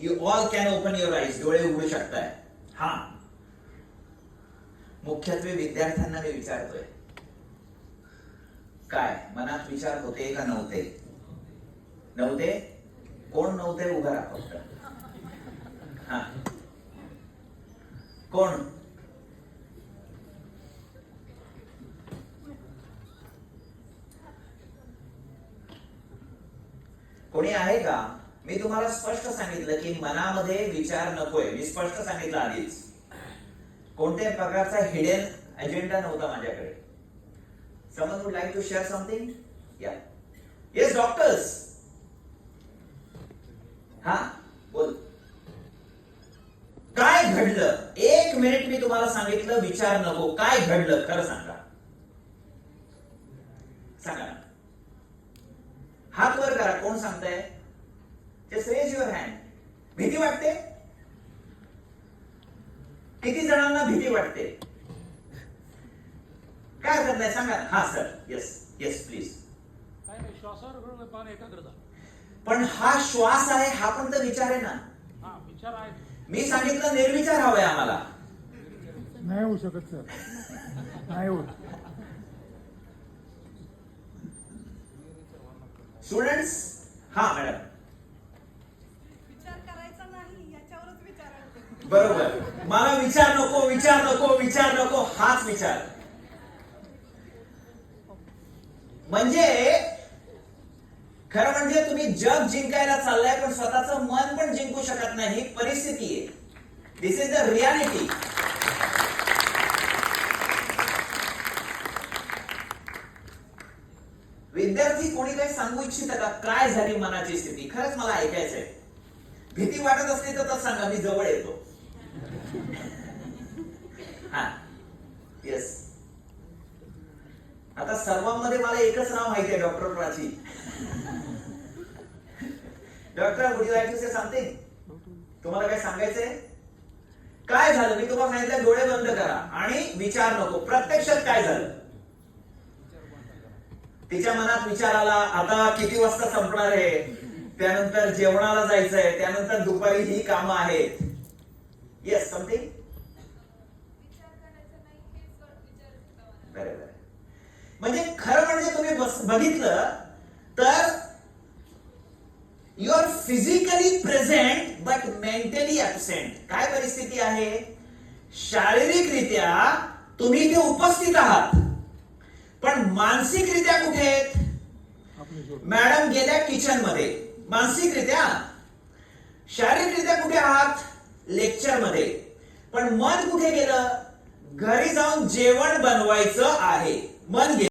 You all can open your eyes डोळे उघडू शकताय. हा. मुख्यत्वे विद्यार्थ्यांना मी विचारतोय. काय? मनात विचार होते का नव्हते? नव्हते? कोण नव्हते उभं राहा फक्त. हा. कोण? कोणी आहे का? मी तुम्हाला स्पष्ट सांगितलं की मनामध्ये विचार नकोय. मी स्पष्ट सांगितलं आधीच. कोणत्याही प्रकारचा हिडेन अजेंडा नव्हता माझ्याकडे. समज would like to share something या येस डॉक्टर्स हा? बोल. काय घडलं? एक मिनिट मी तुम्हाला सांगितलं विचार नको. काय घडलं? खरं सांगा. सांगा हात वर करा. कोण सांगताय? जस्ट रेज युअर हँड भीती वाटते? किती जणांना भीती वाटते? काय हरकत नाही सांगा. हा सर येस येस प्लीज पण हा श्वास आहे हा पण तर विचार आहे ना. हा विचार आहे. मी सांगितलं निर्विचार हवाय आम्हाला. नाही होऊ शकत सर नाही होत. स्टुडंट्स हा मॅडम विचार करायचा नाही याच्यावरच विचार आहे. बरोबर. मला विचार नको विचार नको विचार नको हाच विचार. म्हणजे खरं म्हणजे तुम्ही जग जिंकायला चाललाय पण स्वतःचं मन पण जिंकू शकत नाही. ही परिस्थिती आहे. दिस इज द रियालिटी विद्यार्थी कोणी काही सांगू इच्छित का? काय झाली मनाची स्थिती? खरंच मला ऐकायचंय. भीती वाटत असली तर तर सांगा मी जवळ येतो. हा. येस आता सर्वांमध्ये मला एकच नाव माहिती आहे doctor Prachi. Doctor good like say something तुम्हाला काय सांगायचंय? काय झालं? मी तुम्हाला सांगितलं डोळे बंद करा आणि विचार नको. प्रत्यक्षात काय झालं? तिच्या मनात विचार आला आता किती वाजता संपणार आहे? त्यानंतर जेवणाला जायचंय त्यानंतर दुपारी ही कामं आहेत. येस समथिंग बरोबर म्हणजे खरं म्हणजे तुम्ही बघितलं तर you are physically present but mentally absent काय परिस्थिती आहे? शारीरिकरित्या तुम्ही इथे उपस्थित आहात. पण मानसिकरित्या कुठे आहेत? मॅडम गेल्या किचनमध्ये. मानसिकरित्या? शारीरिकरित्या कुठे आहात? लेक्चरमध्ये. पण मन कुठे गेलं? घरी जाऊन जेवण बनवायचं आहे. मन गेलं.